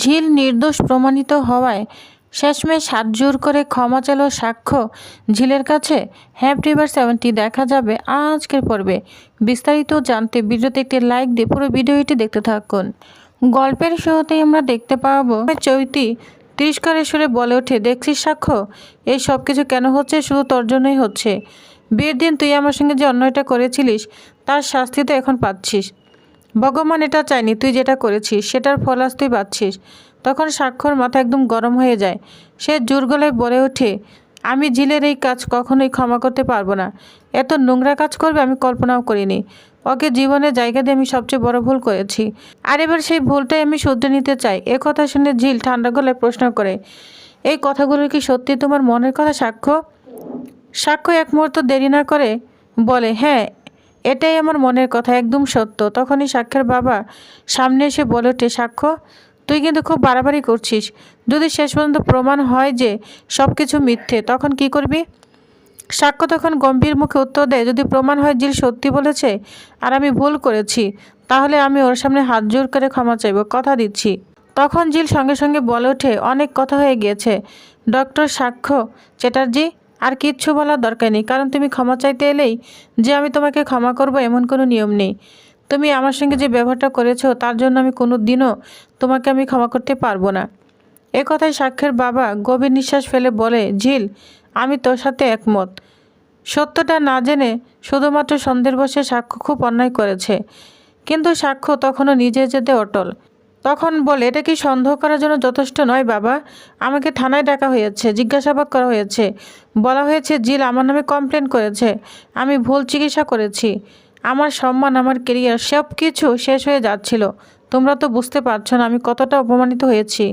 ঝিল নির্দোষ প্রমাণিত হওয়ায় শেষমেশ হাত জোর করে ক্ষমা চাল সাক্ষ্য ঝিলের কাছে হ্যাপি এভার সেভেনটি, দেখা যাবে, আজকের পর্বে। বিস্তারিত জানতে ভিডিওতে একটি লাইক দিয়ে পুরো ভিডিওটি দেখতে থাকুন। গল্পের শুরুতেই আমরা দেখতে পাবো, চৈতি তিরস্কারের সুরে বলে ওঠে, দেখছিস সাক্ষ্য? এই সব কিছু কেন হচ্ছে? শুধু তোর জন্যই হচ্ছে। বিয়ের দিন তুই আমার সঙ্গে যে অন্যায়টা করেছিলিস, তার শাস্তি তো এখন পাচ্ছিস। ভগবান এটা চায়নি, তুই যেটা করেছিস, সেটার ফল আজ তুই পাচ্ছিস তখন সাক্ষর মাথা একদম গরম হয়ে যায়। সে জোর গলায় বলে ওঠে, আমি ঝিলের এই কাজ কখনোই ক্ষমা করতে পারব না। এত নোংরা কাজ করবে আমি কল্পনাও করিনি। ওকে জীবনের জায়গা দিয়ে আমি সবচেয়ে বড় ভুল করেছি। আর এবার সেই ভুলটাই আমি শুধরে নিতে চাই। এ কথা শুনে ঝিল ঠান্ডা গলায় প্রশ্ন করে, এই কথাগুলো কি সত্যি তোমার মনের কথা, সাক্ষ্য? সাক্ষ্য এক মুহূর্ত দেরি না করে বলে হ্যাঁ এটাই আমার মনের কথা, একদম সত্য। তখনই সাক্ষ্যের বাবা সামনে এসে বলে ওঠে, সাক্ষ্য, তুই কিন্তু খুব বাড়াবাড়ি করছিস। যদি শেষ পর্যন্ত প্রমাণ হয় যে সব কিছু মিথ্যে, তখন কি করবি? সাক্ষ্য তখন গম্ভীর মুখে উত্তর দেয়, যদি প্রমাণ হয় জিল সত্যি বলেছে আর আমি ভুল করেছি, তাহলে আমি ওর সামনে হাত জোর করে ক্ষমা চাইব। কথা দিচ্ছি। তখন জিল সঙ্গে সঙ্গে বলে ওঠে, অনেক কথা হয়ে গিয়েছে। ডক্টর সাক্ষ্য চ্যাটার্জি আর কিচ্ছু বলার দরকার নেই, কারণ তুমি ক্ষমা চাইতে এলেই যে আমি তোমাকে ক্ষমা করব এমন কোনো নিয়ম নেই। তুমি আমার সঙ্গে যে ব্যবহারটা করেছ, তার জন্য আমি কোনো দিনও তোমাকে আমি ক্ষমা করতে পারব না। এ কথায় সাক্ষ্যের বাবা গভীর নিঃশ্বাস ফেলে বলে ঝিল আমি তোর সাথে একমত। সত্যটা না জেনে শুধুমাত্র সন্দেহের বসে সাক্ষ্য খুব অন্যায় করেছে। কিন্তু সাক্ষ্য তখনও নিজে যেতে অটল। তখন বলে, এটা কি সন্দেহ করার জন্য যথেষ্ট নয় বাবা? আমাকে থানায় ডাকা হয়েছে, জিজ্ঞাসাবাদ করা হয়েছে। বলা হয়েছে, জিল আমার নামে কমপ্লেন করেছে। আমি ভুল চিকিৎসা করেছি। আমার সম্মান, আমার কেরিয়ার সব কিছু শেষ হয়ে যাচ্ছিল। তোমরা তো বুঝতে পারছ না আমি কতটা অপমানিত হয়েছি।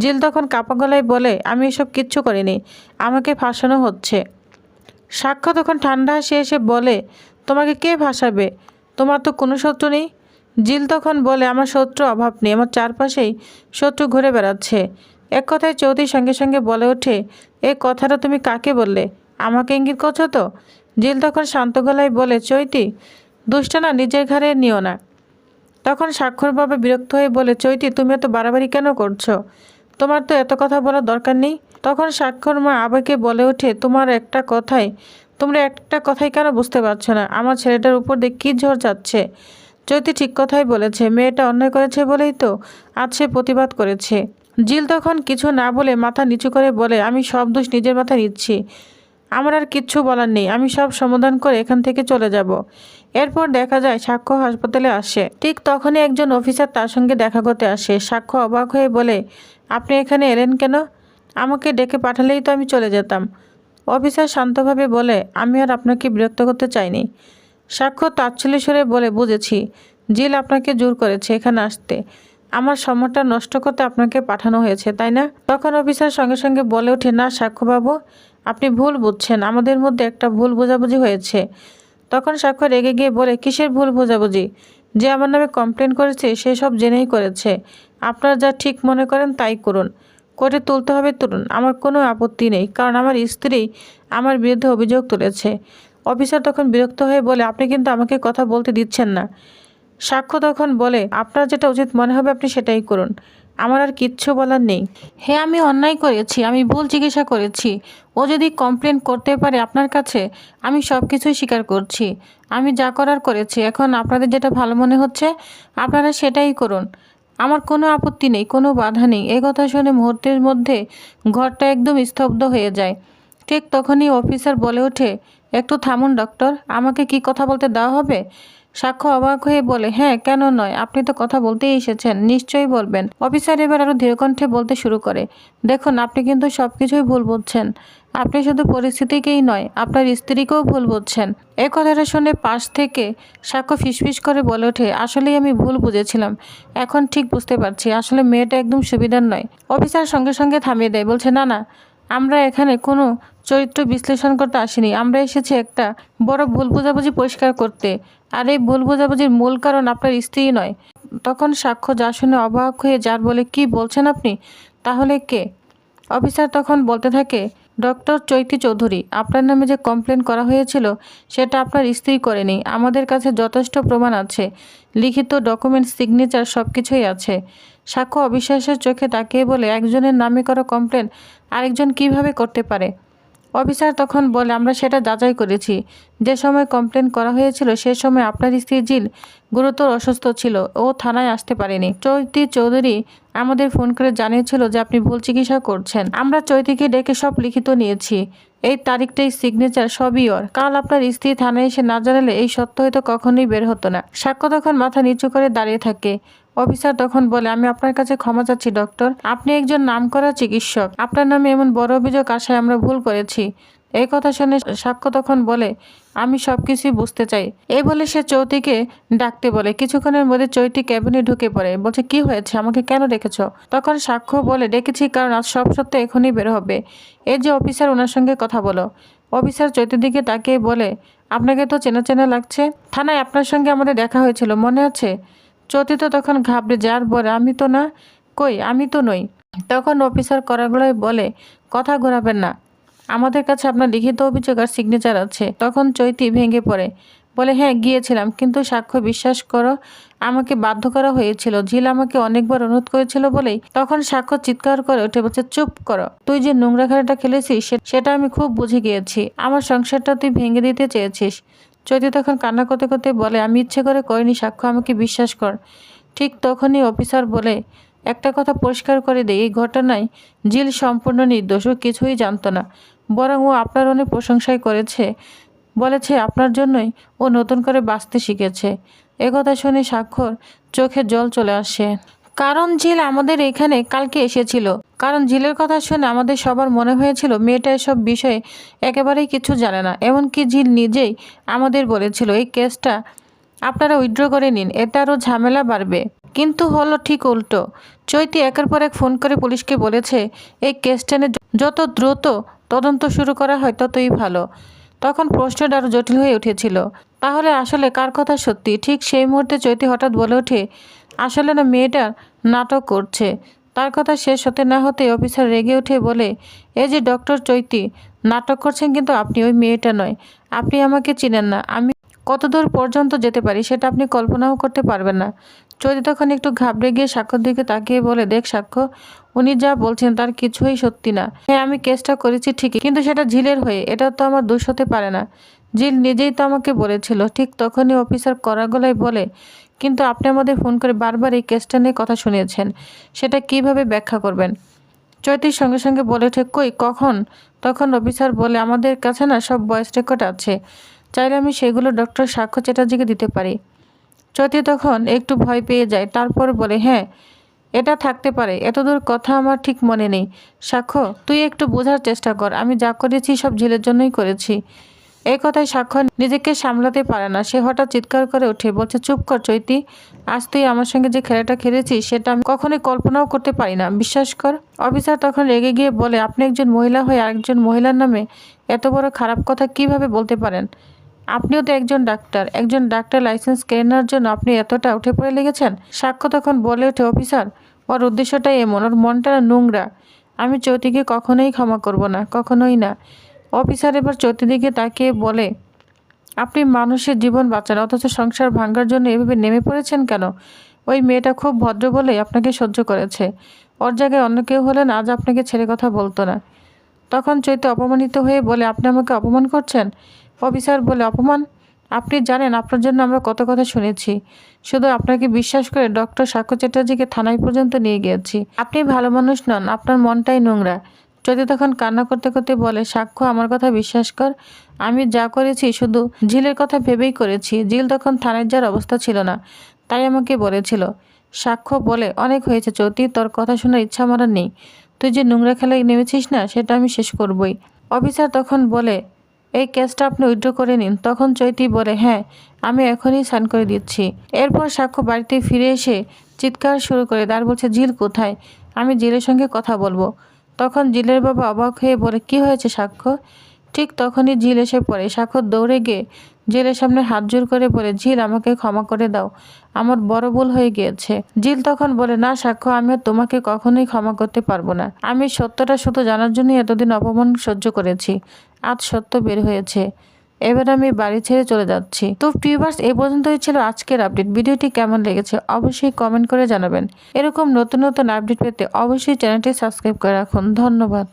জিল তখন কাপা গলায় বলে, আমি এসব কিচ্ছু করিনি। আমাকে ফাঁসানো হচ্ছে। সাক্ষ্য তখন ঠান্ডা হাসি এসে বলে, তোমাকে কে ভাসাবে তোমার তো কোনো শত্রু নেই। জিল তখন বলে, আমার শত্রু অভাব নেই, আমার চারপাশেই শত্রু ঘুরে বেড়াচ্ছে। এক কথায় চৌধুরীর সঙ্গে সঙ্গে বলে ওঠে এ কথাটা তুমি কাকে বললে? আমাকে ইঙ্গিত করছ তো? জিল তখন শান্ত গলায় বলে, চৈতি দুষ্টা না নিজের ঘরে নিও না। তখন স্বাক্ষর বিরক্ত হয়ে বলে, চৈতি, তুমি এত বাড়াবাড়ি কেন করছ? তোমার তো এত কথা বলার দরকার নেই। তখন স্বাক্ষর মা আবাকে বলে ওঠে, তোমার একটা কথাই তোমরা একটা কথাই কেন বুঝতে পারছ না? আমার ছেলেটার উপর দিয়ে কী ঝড় যাচ্ছে? চৈতি ঠিক কথাই বলেছে, মেয়েটা অন্যায় করেছে বলেই তো আজ সে প্রতিবাদ করেছে। জিল তখন কিছু না বলে মাথা নিচু করে বলে, আমি সব দোষ নিজের মাথায় নিচ্ছি। আমার আর কিচ্ছু বলার নেই। আমি সব সমাধান করে এখান থেকে চলে যাব এরপর দেখা যায় সাক্ষ্য হাসপাতালে আসে। ঠিক তখনই একজন অফিসার তার সঙ্গে দেখা করতে আসে। সাক্ষ্য অবাক হয়ে বলে, আপনি এখানে এলেন কেন? আমাকে ডেকে পাঠালেই তো আমি চলে যেতাম অফিসার শান্তভাবে বলে, আমি আর আপনাকে বিরক্ত করতে চাইনি। সাক্ষ্য তাচ্ছল্য সরে বলে বুঝেছি। জিল আপনাকে জোর করেছে এখানে আসতে। আমার সময়টা নষ্ট করতে আপনাকে পাঠানো হয়েছে, তাই না? তখন অফিসার সঙ্গে সঙ্গে বলে ওঠে, না, সাক্ষ্যবাবু, আপনি ভুল বুঝছেন। আমাদের মধ্যে একটা ভুল বোঝাবুঝি হয়েছে। তখন সাক্ষ্য রেগে গিয়ে বলে, কিসের ভুল বোঝাবুঝি? যে আমার নামে কমপ্লেন করেছে, সে সব জেনেই করেছে। আপনারা যা ঠিক মনে করেন তাই করুন। কোর্টে তুলতে হবে, তুলুন। আমার কোনো আপত্তি নেই, কারণ আমার স্ত্রী আমার বিরুদ্ধে অভিযোগ তুলেছে। অফিসার তখন বিরক্ত হয়ে বলে, আপনি কিন্তু আমাকে কথা বলতে দিচ্ছেন না। সাক্ষ্য তখন বলে, আপনার যেটা উচিত মনে হবে আপনি সেটাই করুন। আমার আর কিচ্ছু বলার নেই। হ্যাঁ আমি অন্যায় করেছি, আমি ভুল চিকিৎসা করেছি। ও যদি কমপ্লেন করতে পারে আপনার কাছে, আমি সব কিছুই স্বীকার করছি। আমি যা করার করেছি, এখন আপনাদের যেটা ভালো মনে হচ্ছে, আপনারা সেটাই করুন। আমার কোনো আপত্তি নেই, কোনো বাধা নেই। এ কথা শুনে মুহূর্তের মধ্যে ঘরটা একদম স্তব্ধ হয়ে যায়। ঠিক তখনই অফিসার বলে ওঠে, একটু থামুন, ডক্টর, আমাকে কি কথা বলতে দেওয়া হবে? সাক্ষ্য অবাক হয়ে বলে হ্যাঁ কেন নয়, আপনি তো কথা বলতেই এসেছেন, নিশ্চয়ই বলবেন। অফিসার এবার আরও ধীরকণ্ঠে বলতে শুরু করে, দেখুন, আপনি কিন্তু সব কিছুই ভুল বুঝছেন। আপনি শুধু পরিস্থিতিকেই নয়, আপনার স্ত্রীকেও ভুল বুঝছেন। এ কথাটা শুনে পাশ থেকে সাক্ষ্য ফিসফিস করে বলে ওঠে, আসলেই আমি ভুল বুঝেছিলাম। এখন ঠিক বুঝতে পারছি, আসলে মেয়েটা একদম সুবিধার নয়। অফিসার সঙ্গে সঙ্গে থামিয়ে দেয়, বলছে, না না, আমরা এখানে কোনো চরিত্র বিশ্লেষণ করতে আসিনি। আমরা এসেছি একটা বড় ভুল বোঝাবুঝি পরিষ্কার করতে। আর এই ভুল বোঝাবুঝির মূল কারণ আপনার স্ত্রী নয়। তখন সাক্ষ্য যা শুনে অবাক হয়ে যার বলে, কি বলছেন আপনি? তাহলে কে? অফিসার তখন বলতে থাকে, ডক্টর চৈতি চৌধুরী, আপনার নামে যে কমপ্লেন করা হয়েছিল, সেটা আপনার স্ত্রী করেনি। আমাদের কাছে যথেষ্ট প্রমাণ আছে। লিখিত ডকুমেন্ট, সিগনেচার সব কিছুই আছে সাক্ষ্য অবিশ্বাসের চোখে তাকিয়ে বলে, একজনের নামে করা কমপ্লেন আরেকজন কীভাবে করতে পারে? অফিসার তখন বলে, আমরা সেটা যাচাই করেছি। যে সময় কমপ্লেন করা হয়েছিল, সে সময় আপনার স্ত্রী জিল গুরুতর অসুস্থ ছিল। ও থানায় আসতে পারেনি। চৈতি চৌধুরী আমাদের ফোন করে জানিয়েছিল যে আপনি ভুল চিকিৎসা করছেন। আমরা চৈতিকে ডেকে সব লিখিত নিয়েছি। এই তারিখটাই সিগনেচার সবই ওর। কাল আপনার স্ত্রী থানায় এসে না জানালে এই সত্য হয়তো কখনোই বের হতো না। সাক্ষ্য তখন মাথা নিচু করে দাঁড়িয়ে থাকে। অফিসার তখন বলে, আমি আপনার কাছে ক্ষমা চাচ্ছি, ডক্টর। আপনি একজন নামকরা চিকিৎসক। আপনার নামে এমন বড় অভিযোগ আসায় আমরা ভুল করেছি। এই কথা শুনে সাক্ষ্য তখন বলে, আমি সব কিছুই বুঝতে চাই। এই বলে সে চৌতিকে ডাকতে বলে। কিছুক্ষণের মধ্যে চৈতি ক্যাবিনে ঢুকে পড়ে। বলছে, কি হয়েছে? আমাকে কেন ডেকেছ? তখন সাক্ষ্য বলে, ডেকেছি কারণ আজ সব সত্য এখনই বের হবে। এই যে অফিসার, ওনার সঙ্গে কথা বলো। অফিসার চৈতির দিকে তাকিয়ে বলে, আপনাকে তো চেনা চেনা লাগছে। থানায় আপনার সঙ্গে আমাদের দেখা হয়েছিল, মনে আছে? চতি তো তখন ঘাবড়ে, যার বলে আমি তো না। কই? আমি তো নই। তখন অফিসার করাগুলোই বলে, কথা ঘোরাবেন না। আমাদের কাছে আপনার লিখিত অভিযোগ আর সিগনেচার আছে। তখন চৈতি ভেঙে পড়ে। বলে হ্যাঁ গিয়েছিলাম, কিন্তু সাক্ষ্য বিশ্বাস করো, আমাকে বাধ্য করা হয়েছিল। ঝিল আমাকে অনেকবার অনুরোধ করেছিল বলেই তখন সাক্ষ্য চিৎকার করে উঠে বলছে, চুপ করো। তুই যে নোংরা খেলাটা খেলেছিস সেটা আমি খুব বুঝে গিয়েছি। আমার সংসারটা তুই ভেঙে দিতে চেয়েছিস। চৈতি তখন কান্না করতে করতে বলে, আমি ইচ্ছে করে করিনি, সাক্ষ্য আমাকে বিশ্বাস কর। ঠিক তখনই অফিসার বলে, একটা কথা পরিষ্কার করে দেয় এই ঘটনায় জিল সম্পূর্ণ নির্দোষ ও কিছুই জানত না। বরং ও আপনার অনেক প্রশংসাই করেছে, বলেছে আপনার জন্যই ও নতুন করে বাঁচতে শিখেছে। একথা শুনে স্বাক্ষর চোখে জল চলে আসে। কারণ ঝিল আমাদের এখানে কালকে এসেছিল। কারণ ঝিলের কথা শুনে আমাদের সবার মনে হয়েছিল, মেয়েটা এসব বিষয়ে একেবারেই কিছু জানে না। এমনকি ঝিল নিজেই আমাদের বলেছিল, এই কেসটা আপনারা উইথড্র করে নিন, এতে আরও ঝামেলা বাড়বে। কিন্তু হলো ঠিক উল্টো। চৈতি একের পর এক ফোন করে পুলিশকে বলেছে, এই কেসটা যত দ্রুত তদন্ত শুরু করা হয় ততই ভালো। তখন প্রশ্নটা আরও জটিল হয়ে উঠেছিল, তাহলে আসলে কার কথা সত্যি? ঠিক সেই মুহূর্তে চৈতি হঠাৎ বলে ওঠে আসলে না মেয়েটা নাটক করছে। তার কথা শেষ হতে না হতে অফিসার রেগে উঠে বলে, এই যে ডক্টর চৈতি, নাটক করছেন কিন্তু আপনি ওই মেয়েটা নয়। আপনি আমাকে চিনেন না। আমি কতদূর পর্যন্ত যেতে পারি সেটা আপনি কল্পনাও করতে পারবেন না। চৈতি তখন একটু ঘাবড়ে গিয়ে সাক্ষ্যর দিকে তাকিয়ে বলে, দেখ সাক্ষ্য উনি যা বলছেন তার কিছুই সত্যি না। হ্যাঁ আমি কেসটা করেছি ঠিকই, কিন্তু সেটা ঝিলের হয়ে, এটা তো আমার দোষ হতে পারে না। ঝিল নিজেই তো আমাকে বলেছিল। ঠিক তখনই অফিসার কড়া গলায় বলে কিন্তু আপনি আমাদের ফোন করে বারবার এই কেসটা নিয়ে কথা শুনিয়েছেন। সেটা কীভাবে ব্যাখ্যা করবেন? চৈতির সঙ্গে সঙ্গে বলে ওঠে, কই, কখন? তখন অফিসার বলে, আমাদের কাছে না সব বয়স রেকর্ড আছে। চাইলে আমি সেগুলো ডক্টর সাক্ষ্য চ্যাটার্জিকে দিতে পারি। চৈতি তখন একটু ভয় পেয়ে যায়, তারপর বলে হ্যাঁ এটা থাকতে পারে। এতদূর কথা আমার ঠিক মনে নেই। সাক্ষ্য, তুই একটু বোঝার চেষ্টা কর। আমি যা করেছি সব ঝিলের জন্যই করেছি। এই কথায় সাক্ষ্য নিজেকে সামলাতে পারে না। সে হঠাৎ চিৎকার করে ওঠে, বলছে, চুপ কর চৈতি, আজ তুই আমার সঙ্গে যে খেলাটা খেলেছিস, সেটা আমি কখনোই কল্পনাও করতে পারি না। বিশ্বাস কর। অফিসার তখন রেগে গিয়ে বলে, আপনি একজন মহিলা হয়ে আরেকজন মহিলার নামে এত বড় খারাপ কথা কীভাবে বলতে পারেন? আপনিও তো একজন ডাক্তার। একজন ডাক্তার লাইসেন্স কেড়ে নেওয়ার জন্য আপনি এতটা উঠে পড়ে লেগেছেন? সাক্ষ্য তখন বলে ওঠে, অফিসার, ওর উদ্দেশ্যটাই এমন। ওর মনটা নোংরা। আমি চৈতিকে কখনোই ক্ষমা করব না, কখনোই না। অফিসার এবার চৌতির দিকে তাকিয়ে বলে, আপনি মানুষের জীবন বাঁচান, অথচ সংসার ভাঙ্গার জন্য এভাবে নেমে পড়েছেন কেন? ওই মেয়েটা খুব ভদ্র বলে আপনাকে সহ্য করেছে। ওর জায়গায় অন্য কেউ হলেন, আজ আপনাকে ছেড়ে কথা বলতো না। তখন চৈত্য অপমানিত হয়ে বলে, আপনি আমাকে অপমান করছেন? অফিসার বলে, অপমান? আপনি জানেন, আপনার জন্য আমরা কত কথা শুনেছি। শুধু আপনাকে বিশ্বাস করে ডক্টর সাক্ষ্য চ্যাটার্জিকে থানায় পর্যন্ত নিয়ে গিয়েছি। আপনি ভালো মানুষ নন, আপনার মনটাই নোংরা। যদি তখন কান্না করতে করতে বলে, সাক্ষ্য, আমার কথা বিশ্বাস কর। আমি যা করেছি শুধু ঝিলের কথা ভেবেই করেছি। ঝিল তখন থানায় যাওয়ার অবস্থা ছিল না, তাই আমাকে বলেছিল। সাক্ষ্য বলে, অনেক হয়েছে চৌতি তোর কথা শোনার ইচ্ছা আমার নেই। তুই যে নোংরা খেলায় নেমেছিস না, সেটা আমি শেষ করবই। অফিসার তখন বলে, এই কেসটা আপনি উইথড্র করে নিন। তখন চৈতি বলে হ্যাঁ আমি এখনই সাইন করে দিচ্ছি। এরপর সাক্ষ্য বাড়িতে ফিরে এসে চিৎকার শুরু করে তার বলছে, ঝিল কোথায়? আমি জিলের সঙ্গে কথা বলব। তখন জিলের বাবা অবাক হয়ে বলে, কি হয়েছে সাক্ষ্য? ঠিক তখনই ঝিল এসে পড়ে। সাক্ষ্য দৌড়ে গিয়ে জেলের সামনে হাত জোর করে বলে ঝিল আমাকে ক্ষমা করে দাও। আমার বড় ভুল হয়ে গিয়েছে। ঝিল তখন বলে, না সাক্ষ্য, আমি তোমাকে কখনোই ক্ষমা করতে পারব না। আমি সত্যটা শুধু জানার জন্যই এতদিন অপমান সহ্য করেছি। আজ সত্য বের হয়েছে। এবার আমি বাড়ি ছেড়ে চলে যাচ্ছি। তো ফিউবার্স এই পর্যন্তই ছিল আজকের আপডেট ভিডিওটি কেমন লেগেছে অবশ্যই কমেন্ট করে জানাবেন। এরকম নতুন নতুন আপডেট পেতে অবশ্যই চ্যানেলটি সাবস্ক্রাইব করে রাখুন। ধন্যবাদ।